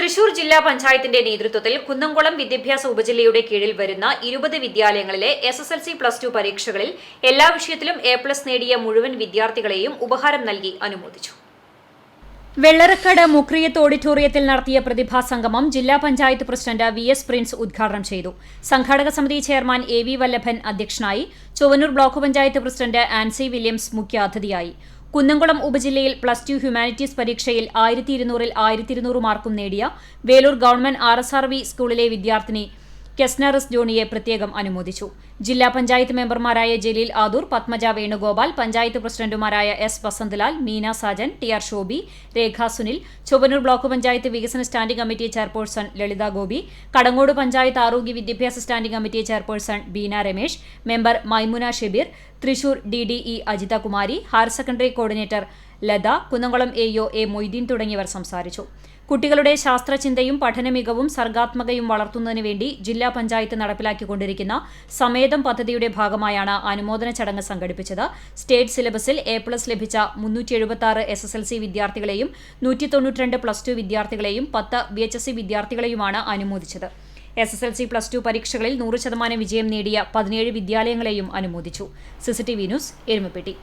തൃശൂർ ജില്ലാ പഞ്ചായത്തിന്റെ നേതൃത്വത്തിൽ കുന്നംകുളം വിദ്യാഭ്യാസ ഉപജില്ലയുടെ കീഴിൽ വരുന്ന ഇരുപത് വിദ്യാലയങ്ങളിലെ S S L C plus two പരീക്ഷകളിൽ എല്ലാ വിഷയത്തിലും എ പ്ലസ് നേടിയ മുഴുവൻ വിദ്യാർത്ഥികളെയും ഉപഹാരം നൽകി അനുമോദിച്ചു. വെള്ളറക്കാട് മുക്രിയത്ത് ഓഡിറ്റോറിയത്തിൽ നടത്തിയ പ്രതിഭാ സംഗമം ജില്ലാ panchayat president V S Prince ഉദ്ഘാടനം ചെയ്തു. സംഘാടക സമിതി ചെയർമാൻ എ വി വല്ലഭൻ അധ്യക്ഷനായി Chuvannur block panchayat president Ancy Williams മുഖ്യാതിഥിയായി. കുന്നംകുളം ഉപജില്ലയിൽ പ്ലസ് ടു ഹ്യൂമാനിറ്റീസ് പരീക്ഷയിൽ ആയിരത്തി ഇരുന്നൂറിൽ ആയിരത്തി ഇരുന്നൂറ് മാർക്കും നേടിയ Velur government R S R V സ്കൂളിലെ വിദ്യാർത്ഥിനി കെസ്നറിസ് ജോണിയെ പ്രത്യേകം അനുമോദിച്ചു. ജില്ലാ പഞ്ചായത്ത് മെമ്പർമാരായ ജലീൽ ആദൂർ പത്മജ വേണുഗോപാൽ പഞ്ചായത്ത് പ്രസിഡന്റുമാരായ S Vasanthalal Meena Sajan T R Shobi Rekha Sunil Chowwannur block panchayat വികസന standing committee chairperson Lalitha Gopi Kadangode panchayat ആരോഗ്യ വിദ്യാഭ്യാസ standing committee chairperson Beena Ramesh member Maimuna Shebeer Thrissur D D E Ajitha Kumari higher secondary coordinator Latha Kunnamkulam A O A Moideen തുടങ്ങിയവർ സംസാരിച്ചു. കുട്ടികളുടെ ശാസ്ത്രചിന്തയും പഠനമികവും സർഗാത്മകയും വളർത്തുന്നതിനു വേണ്ടി ജില്ലാ പഞ്ചായത്ത് നടപ്പിലാക്കിക്കൊണ്ടിരിക്കുന്ന സമേതം പദ്ധതിയുടെ ഭാഗമായാണ് അനുമോദന ചടങ്ങ് സംഘടിപ്പിച്ചത്. സ്റ്റേറ്റ് സിലബസിൽ എ പ്ലസ് ലഭിച്ച മുന്നൂറ്റി എഴുപത്തി ആറ് എസ് എസ് എൽ സി വിദ്യാർത്ഥികളെയും നൂറ്റി തൊണ്ണൂറ്റിരണ്ട് പ്ലസ് ടു വിദ്യാർത്ഥികളെയും പത്ത് വി എച്ച് എസ് സി വിദ്യാർത്ഥികളെയുമാണ് അനുമോദിച്ചത്. S S L C plus two പരീക്ഷകളിൽ നൂറ് ശതമാനം വിജയം നേടിയ പതിനേഴ് വിദ്യാലയങ്ങളെയും അനുമോദിച്ചു. C C T V news Erumapetty.